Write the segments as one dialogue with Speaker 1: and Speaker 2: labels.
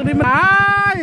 Speaker 1: งที่มันตาย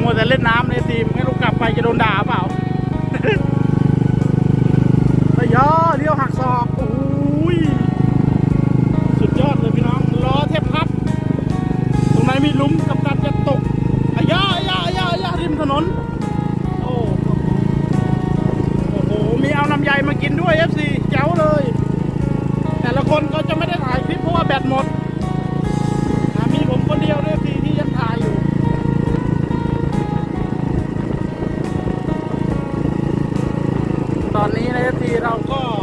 Speaker 1: มัวแต่เล่นน้ำในทีมไม่รู้กลับไปจะโดนด่าเปล่าไปย่อเลี้ยวหักศอกโอ้ยสุดยอดเลยพี่น้องล้อเทพพับตรงไหนมีหลุมกับการจะตกอายาอายาอายาอายาริมถนน ตอน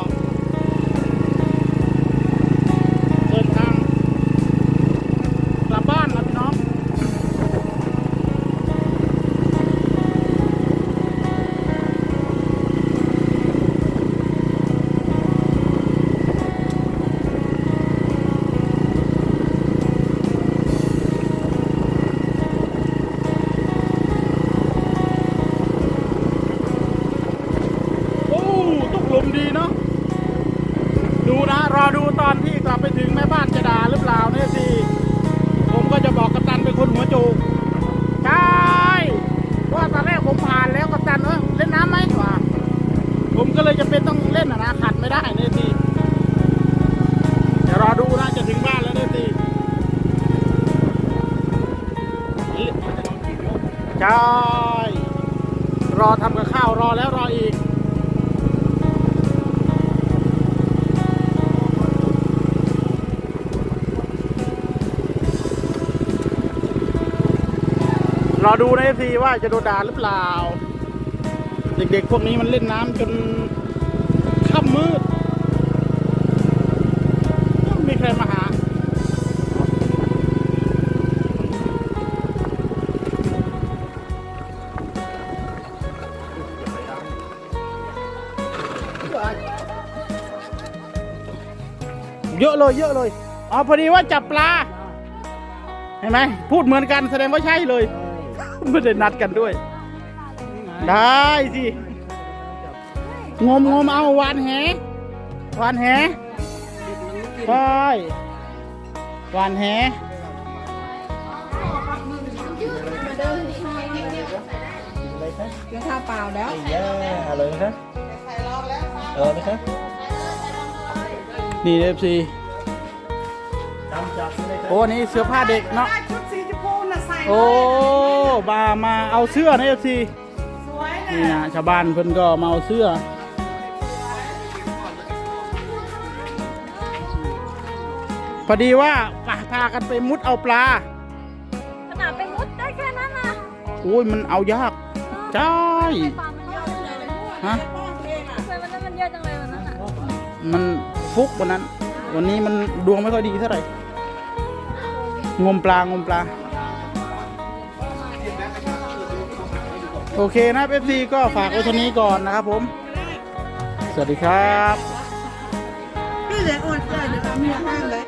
Speaker 1: อเปล่าเนี่ยสิผมก็จะบอกกัปตันเป็นคนหัวโจกใช่เพราะว่าตอนแรกผมผ่านแล้วกัปตันเออเล่นน้ำไหมวะผมก็เลยจะเป็นต้องเล่นอะนะขัดไม่ได้เนี่สิเดี๋ยวรอดูนะจะถึงบ้านแล้วเนี่ยสิใช่รอทำกับข้าวรอแล้วรออีก รอดูนะเอฟซีว่าจะโดนด่าหรือเปล่า เด็กๆ พวกนี้มันเล่นน้ำจนค่ำมืดไม่มีใครมาหา เยอะเลยเยอะเลย อ๋อ พอดีว่าจับปลา เห็นไหม พูดเหมือนกันแสดงว่าใช่เลย ไม่ได้นัดกันด้วย ได้สิงมงมเอาวานแหวานแหใช่วานแห
Speaker 2: กินข้าวเปล่าแล้ว
Speaker 3: ย่าอร่อยไหมครับอร่อยไหมครับ
Speaker 1: นี่เอฟซี
Speaker 3: ตามจับเลยครับ
Speaker 1: โอ้อันนี้เสื้อผ้าเด็กเนาะ โอ้บามาเอาเสื้อนะเอฟซี
Speaker 2: สวย
Speaker 1: นี่
Speaker 2: นะ
Speaker 1: นะชาวบ้านเพิ่นก็มาเอาเสื้อ พอดีว่าพากันไปมุดเอาปลา
Speaker 4: ขนาดไปมุดได้แค่นั้นนะ
Speaker 1: โอ้ยมันเอายากใช่
Speaker 4: ปลามันเยอะจังเลย
Speaker 1: ฮะ
Speaker 4: ทำไมวันนั้นมันเยอะจังเลยวันนั้นอะ
Speaker 1: มันฟุกวันนั้น วันนี้มันดวงไม่ค่อยดีเท่าไหร่งมปลางมปลา โอเคนะเอฟซีก็ฝากไว้เท่านี้ก่อนนะครับผม สวัสดีครับ
Speaker 2: พี่เหลืออดเลยเดี๋ยวเอามีห้างเลย